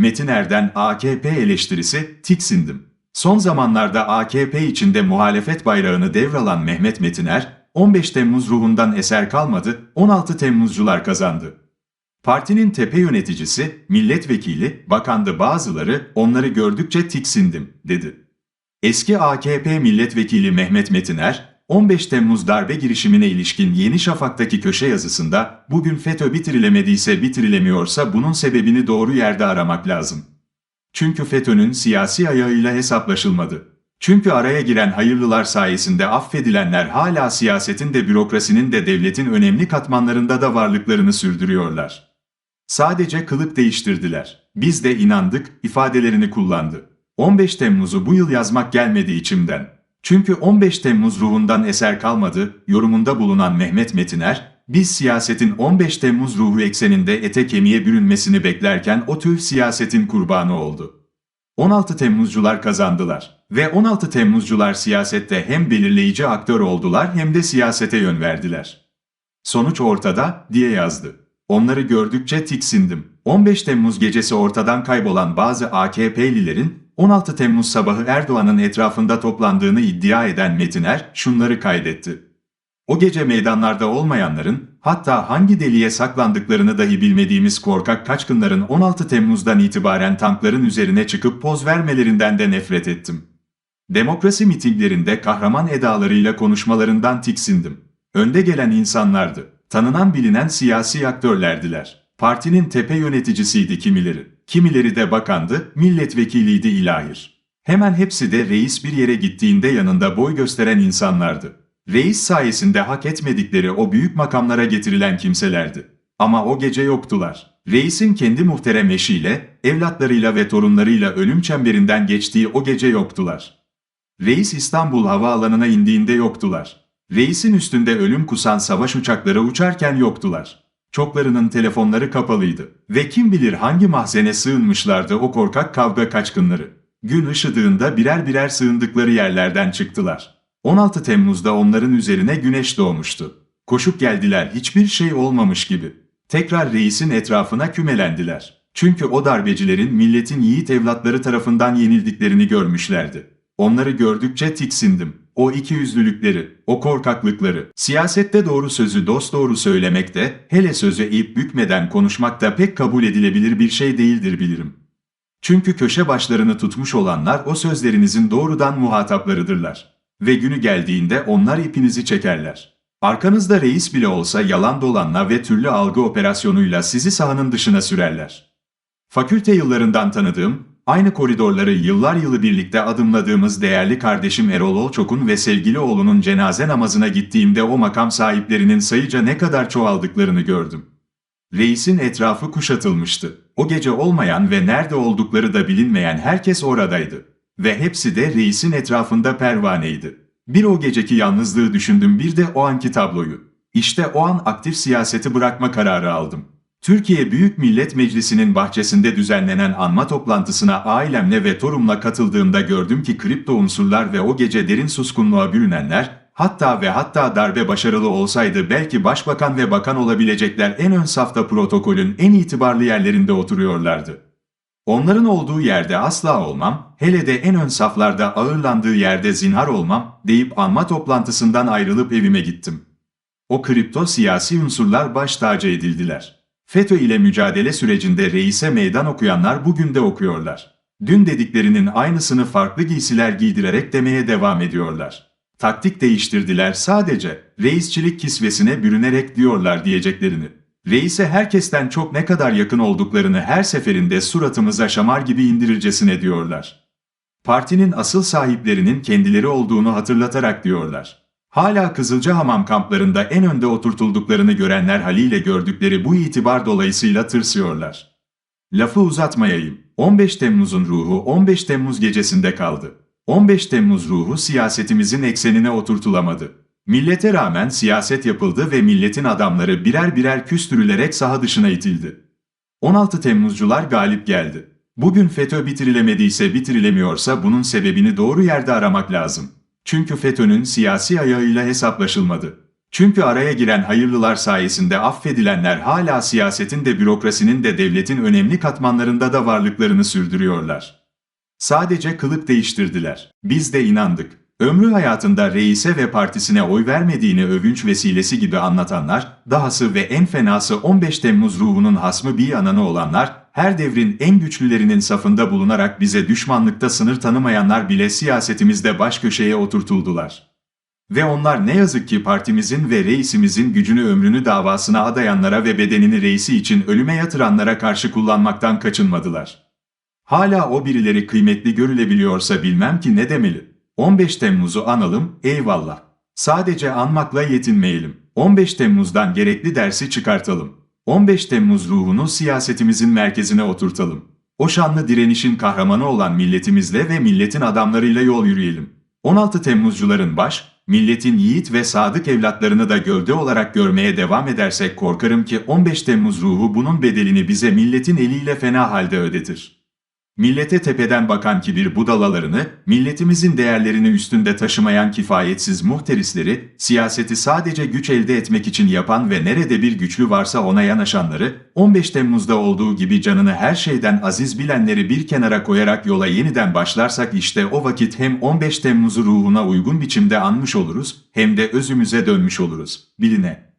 Metin Erden AKP eleştirisi, tiksindim. Son zamanlarda AKP içinde muhalefet bayrağını devralan Mehmet Metiner, 15 Temmuz ruhundan eser kalmadı, 16 Temmuzcular kazandı. Partinin tepe yöneticisi, milletvekili, bakandı bazıları, onları gördükçe tiksindim, dedi. Eski AKP milletvekili Mehmet Metiner, 15 Temmuz darbe girişimine ilişkin Yeni Şafak'taki köşe yazısında bugün FETÖ bitirilemediyse bitirilemiyorsa bunun sebebini doğru yerde aramak lazım. Çünkü FETÖ'nün siyasi ayağıyla hesaplaşılmadı. Çünkü araya giren hayırlılar sayesinde affedilenler hala siyasetin de bürokrasinin de devletin önemli katmanlarında da varlıklarını sürdürüyorlar. Sadece kılık değiştirdiler. Biz de inandık ifadelerini kullandı. 15 Temmuz'u bu yıl yazmak gelmedi içimden. Çünkü 15 Temmuz ruhundan eser kalmadı, yorumunda bulunan Mehmet Metiner, biz siyasetin 15 Temmuz ruhu ekseninde ete kemiğe bürünmesini beklerken o tür siyasetin kurbanı oldu. 16 Temmuzcular kazandılar ve 16 Temmuzcular siyasette hem belirleyici aktör oldular hem de siyasete yön verdiler. Sonuç ortada diye yazdı. Onları gördükçe tiksindim. 15 Temmuz gecesi ortadan kaybolan bazı AKP'lilerin 16 Temmuz sabahı Erdoğan'ın etrafında toplandığını iddia eden Metiner şunları kaydetti. O gece meydanlarda olmayanların, hatta hangi deliğe saklandıklarını dahi bilmediğimiz korkak kaçkınların 16 Temmuz'dan itibaren tankların üzerine çıkıp poz vermelerinden de nefret ettim. Demokrasi mitinglerinde kahraman edalarıyla konuşmalarından tiksindim. Önde gelen insanlardı. Tanınan bilinen siyasi aktörlerdiler. Partinin tepe yöneticisiydi kimileri. Kimileri de bakandı, milletvekiliydi ilahir. Hemen hepsi de reis bir yere gittiğinde yanında boy gösteren insanlardı. Reis sayesinde hak etmedikleri o büyük makamlara getirilen kimselerdi. Ama o gece yoktular. Reisin kendi muhterem eşiyle, evlatlarıyla ve torunlarıyla ölüm çemberinden geçtiği o gece yoktular. Reis İstanbul havaalanına indiğinde yoktular. Reisin üstünde ölüm kusan savaş uçakları uçarken yoktular. Çoklarının telefonları kapalıydı ve kim bilir hangi mahzene sığınmışlardı o korkak kavga kaçkınları. Gün ışıdığında birer birer sığındıkları yerlerden çıktılar. 16 Temmuz'da onların üzerine güneş doğmuştu. Koşup geldiler hiçbir şey olmamış gibi. Tekrar reisin etrafına kümelendiler. Çünkü o darbecilerin milletin yiğit evlatları tarafından yenildiklerini görmüşlerdi. Onları gördükçe tiksindim. O iki yüzlülükleri, o korkaklıkları, siyasette doğru sözü dosdoğru söylemekte, hele sözü eğip bükmeden konuşmakta pek kabul edilebilir bir şey değildir bilirim. Çünkü köşe başlarını tutmuş olanlar o sözlerinizin doğrudan muhataplarıdırlar. Ve günü geldiğinde onlar ipinizi çekerler. Arkanızda reis bile olsa yalan dolanla ve türlü algı operasyonuyla sizi sahanın dışına sürerler. Fakülte yıllarından tanıdığım, aynı koridorları yıllar yılı birlikte adımladığımız değerli kardeşim Erol Olçok'un ve sevgili oğlunun cenaze namazına gittiğimde o makam sahiplerinin sayıca ne kadar çoğaldıklarını gördüm. Reisin etrafı kuşatılmıştı. O gece olmayan ve nerede oldukları da bilinmeyen herkes oradaydı. Ve hepsi de reisin etrafında pervaneydi. Bir o geceki yalnızlığı düşündüm bir de o anki tabloyu. İşte o an aktif siyaseti bırakma kararı aldım. Türkiye Büyük Millet Meclisi'nin bahçesinde düzenlenen anma toplantısına ailemle ve torumla katıldığımda gördüm ki kripto unsurlar ve o gece derin suskunluğa bürünenler, hatta ve hatta darbe başarılı olsaydı belki başbakan ve bakan olabilecekler en ön safta protokolün en itibarlı yerlerinde oturuyorlardı. Onların olduğu yerde asla olmam, hele de en ön saflarda ağırlandığı yerde zinhar olmam deyip anma toplantısından ayrılıp evime gittim. O kripto siyasi unsurlar baş tacı edildiler. FETÖ ile mücadele sürecinde reise meydan okuyanlar bugün de okuyorlar. Dün dediklerinin aynısını farklı giysiler giydirerek demeye devam ediyorlar. Taktik değiştirdiler sadece, reisçilik kisvesine bürünerek diyorlar diyeceklerini. Reise herkesten çok ne kadar yakın olduklarını her seferinde suratımıza şamar gibi indirircesine diyorlar. Partinin asıl sahiplerinin kendileri olduğunu hatırlatarak diyorlar. Hala Kızılcahamam kamplarında en önde oturtulduklarını görenler haliyle gördükleri bu itibar dolayısıyla tırsıyorlar. Lafı uzatmayayım. 15 Temmuz'un ruhu 15 Temmuz gecesinde kaldı. 15 Temmuz ruhu siyasetimizin eksenine oturtulamadı. Millete rağmen siyaset yapıldı ve milletin adamları birer birer küstürülerek saha dışına itildi. 16 Temmuzcular galip geldi. Bugün FETÖ bitirilemediyse bitirilemiyorsa bunun sebebini doğru yerde aramak lazım. Çünkü FETÖ'nün siyasi ayağıyla hesaplaşılmadı. Çünkü araya giren hayırlılar sayesinde affedilenler hala siyasetin de bürokrasinin de devletin önemli katmanlarında da varlıklarını sürdürüyorlar. Sadece kılık değiştirdiler. Biz de inandık. Ömrü hayatında reise ve partisine oy vermediğini övünç vesilesi gibi anlatanlar, dahası ve en fenası 15 Temmuz ruhunun hasmı bir ananı olanlar, her devrin en güçlülerinin safında bulunarak bize düşmanlıkta sınır tanımayanlar bile siyasetimizde baş köşeye oturtuldular. Ve onlar ne yazık ki partimizin ve reisimizin gücünü ömrünü davasına adayanlara ve bedenini reisi için ölüme yatıranlara karşı kullanmaktan kaçınmadılar. Hala o birileri kıymetli görülebiliyorsa bilmem ki ne demeli. 15 Temmuz'u analım, eyvallah. Sadece anmakla yetinmeyelim. 15 Temmuz'dan gerekli dersi çıkartalım. 15 Temmuz ruhunu siyasetimizin merkezine oturtalım. O şanlı direnişin kahramanı olan milletimizle ve milletin adamlarıyla yol yürüyelim. 16 Temmuzcuların baş, milletin yiğit ve sadık evlatlarını da gövde olarak görmeye devam edersek korkarım ki 15 Temmuz ruhu bunun bedelini bize milletin eliyle fena halde ödetir. Millete tepeden bakan kibir budalalarını, milletimizin değerlerini üstünde taşımayan kifayetsiz muhterisleri, siyaseti sadece güç elde etmek için yapan ve nerede bir güçlü varsa ona yanaşanları, 15 Temmuz'da olduğu gibi canını her şeyden aziz bilenleri bir kenara koyarak yola yeniden başlarsak işte o vakit hem 15 Temmuz'u ruhuna uygun biçimde anmış oluruz, hem de özümüze dönmüş oluruz. Biline.